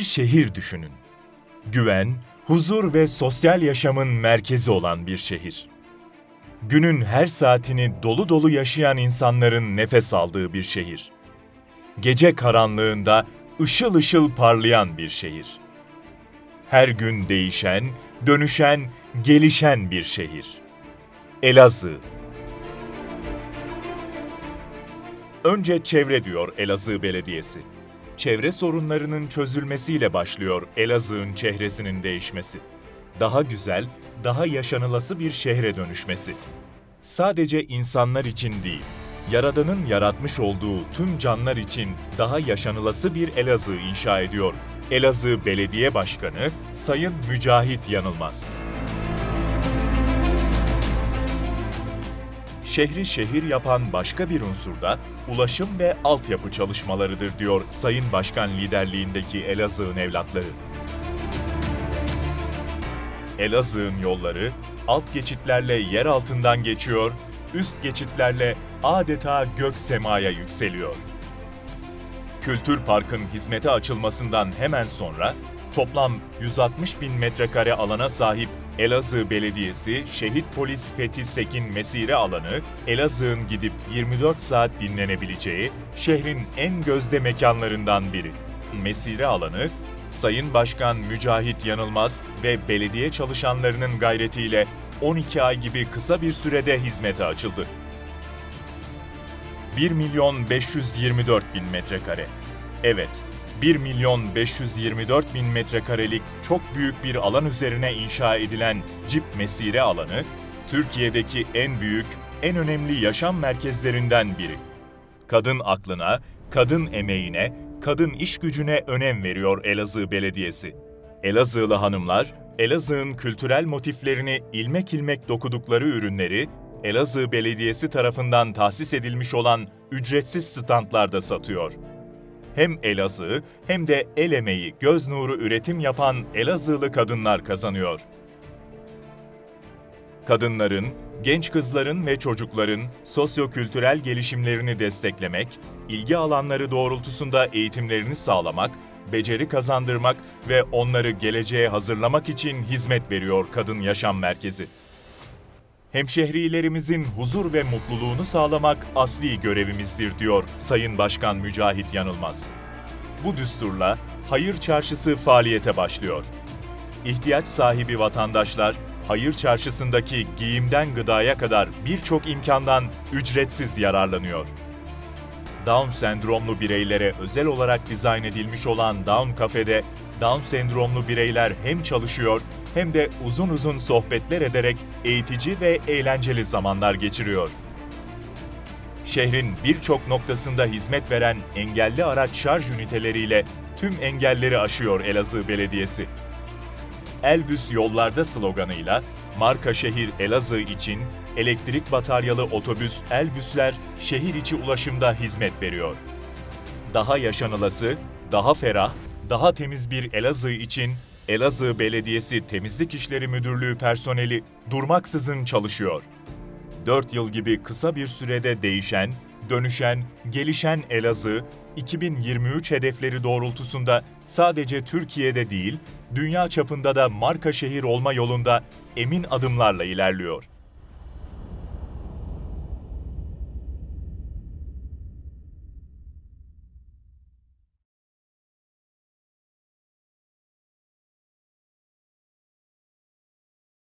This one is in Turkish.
şehir düşünün. Güven, huzur ve sosyal yaşamın merkezi olan bir şehir. Günün her saatini dolu dolu yaşayan insanların nefes aldığı bir şehir. Gece karanlığında ışıl ışıl parlayan bir şehir. Her gün değişen, dönüşen, gelişen bir şehir. Elazığ. Önce çevre diyor Elazığ Belediyesi. Çevre sorunlarının çözülmesiyle başlıyor Elazığ'ın çehresinin değişmesi. Daha güzel, daha yaşanılası bir şehre dönüşmesi. Sadece insanlar için değil, Yaradan'ın yaratmış olduğu tüm canlar için daha yaşanılası bir Elazığ inşa ediyor. Elazığ Belediye Başkanı Sayın Mücahit Yanılmaz. Şehri şehir yapan başka bir unsur da ulaşım ve altyapı çalışmalarıdır diyor Sayın Başkan liderliğindeki Elazığ'ın evlatları. Elazığ'ın yolları alt geçitlerle yer altından geçiyor, üst geçitlerle adeta gök semaya yükseliyor. Kültür Park'ın hizmete açılmasından hemen sonra toplam 160 bin metrekare alana sahip Elazığ Belediyesi Şehit Polis Fethi Sekin Mesire alanı, Elazığ'ın gidip 24 saat dinlenebileceği şehrin en gözde mekanlarından biri. Mesire alanı, Sayın Başkan Mücahit Yanılmaz ve belediye çalışanlarının gayretiyle 12 ay gibi kısa bir sürede hizmete açıldı. 1 milyon 524 bin metrekare. Evet, 1 milyon 524 bin metrekarelik çok büyük bir alan üzerine inşa edilen Cip Mesire alanı, Türkiye'deki en büyük, en önemli yaşam merkezlerinden biri. Kadın aklına, kadın emeğine, kadın iş gücüne önem veriyor Elazığ Belediyesi. Elazığlı hanımlar, Elazığ'ın kültürel motiflerini ilmek ilmek dokudukları ürünleri, Elazığ Belediyesi tarafından tahsis edilmiş olan ücretsiz standlarda satıyor. Hem Elazığ hem de el emeği, göz nuru üretim yapan Elazığlı kadınlar kazanıyor. Kadınların, genç kızların ve çocukların sosyo-kültürel gelişimlerini desteklemek, ilgi alanları doğrultusunda eğitimlerini sağlamak, beceri kazandırmak ve onları geleceğe hazırlamak için hizmet veriyor Kadın Yaşam Merkezi. Hemşehrilerimizin huzur ve mutluluğunu sağlamak asli görevimizdir diyor Sayın Başkan Mücahit Yanılmaz. Bu düsturla Hayır Çarşısı faaliyete başlıyor. İhtiyaç sahibi vatandaşlar Hayır Çarşısı'ndaki giyimden gıdaya kadar birçok imkandan ücretsiz yararlanıyor. Down sendromlu bireylere özel olarak dizayn edilmiş olan Down Cafe'de Down sendromlu bireyler hem çalışıyor hem de uzun uzun sohbetler ederek eğitici ve eğlenceli zamanlar geçiriyor. Şehrin birçok noktasında hizmet veren engelli araç şarj üniteleriyle tüm engelleri aşıyor Elazığ Belediyesi. Elbüs yollarda sloganıyla marka şehir Elazığ için elektrik bataryalı otobüs Elbüsler şehir içi ulaşımda hizmet veriyor. Daha yaşanılası, daha ferah, daha temiz bir Elazığ için Elazığ Belediyesi Temizlik İşleri Müdürlüğü personeli durmaksızın çalışıyor. 4 yıl gibi kısa bir sürede değişen, dönüşen, gelişen Elazığ, 2023 hedefleri doğrultusunda sadece Türkiye'de değil, dünya çapında da marka şehir olma yolunda emin adımlarla ilerliyor.